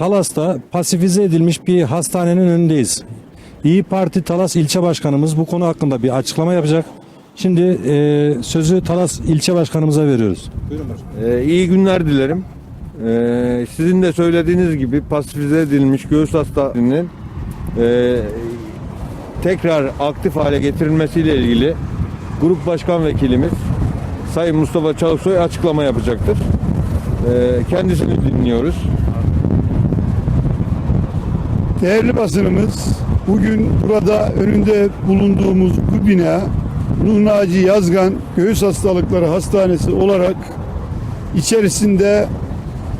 Talas'ta pasifize edilmiş bir hastanenin önündeyiz. İyi Parti Talas ilçe başkanımız bu konu hakkında bir açıklama yapacak. Şimdi e, sözü Talas ilçe başkanımıza veriyoruz. Buyurun. Ee, iyi günler dilerim. Ee, sizin de söylediğiniz gibi pasifize edilmiş göğüs hastalığının e, tekrar aktif hale getirilmesiyle ilgili grup başkan vekilimiz Sayın Mustafa Çavuşsoy açıklama yapacaktır. Ee, kendisini dinliyoruz. Değerli basınımız, bugün burada önünde bulunduğumuz bu bina Nuh Naci Yazgan Göğüs Hastalıkları Hastanesi olarak içerisinde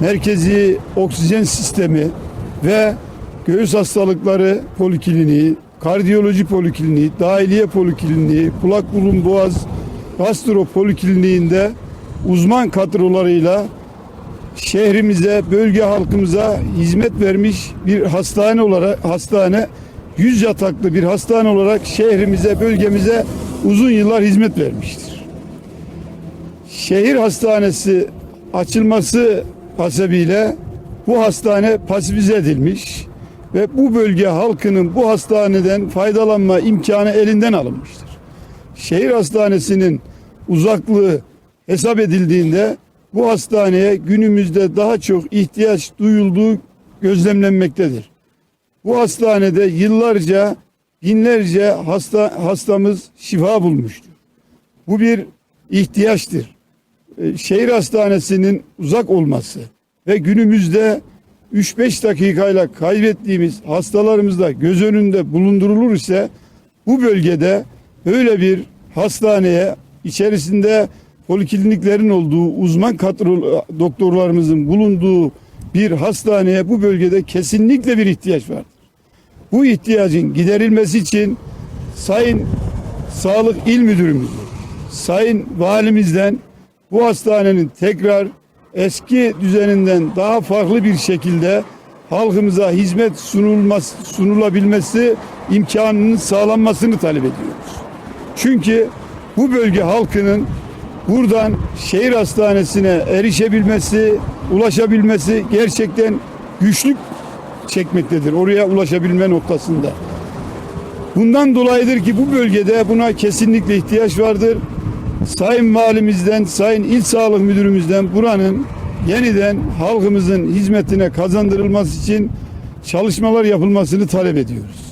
merkezi oksijen sistemi ve göğüs hastalıkları polikliniği, kardiyoloji polikliniği, dahiliye polikliniği, kulak burun boğaz gastro polikliniğinde uzman kadrolarıyla şehrimize, bölge halkımıza hizmet vermiş bir hastane olarak hastane 100 yataklı bir hastane olarak şehrimize, bölgemize uzun yıllar hizmet vermiştir. Şehir hastanesi açılması hasebiyle bu hastane pasifize edilmiş ve bu bölge halkının bu hastaneden faydalanma imkanı elinden alınmıştır. Şehir hastanesinin uzaklığı hesap edildiğinde bu hastaneye günümüzde daha çok ihtiyaç duyulduğu gözlemlenmektedir. Bu hastanede yıllarca binlerce hasta hastamız şifa bulmuştur. Bu bir ihtiyaçtır. Ee, Şehir hastanesinin uzak olması ve günümüzde 3-5 dakikayla kaybettiğimiz hastalarımız da göz önünde bulundurulur ise bu bölgede böyle bir hastaneye içerisinde polikliniklerin olduğu uzman kadro doktorlarımızın bulunduğu bir hastaneye bu bölgede kesinlikle bir ihtiyaç vardır. Bu ihtiyacın giderilmesi için Sayın Sağlık İl Müdürümüz, Sayın Valimizden bu hastanenin tekrar eski düzeninden daha farklı bir şekilde halkımıza hizmet sunulması, sunulabilmesi imkanının sağlanmasını talep ediyoruz. Çünkü bu bölge halkının buradan şehir hastanesine erişebilmesi, ulaşabilmesi gerçekten güçlük çekmektedir. Oraya ulaşabilme noktasında. Bundan dolayıdır ki bu bölgede buna kesinlikle ihtiyaç vardır. Sayın Valimizden, Sayın İl Sağlık Müdürümüzden buranın yeniden halkımızın hizmetine kazandırılması için çalışmalar yapılmasını talep ediyoruz.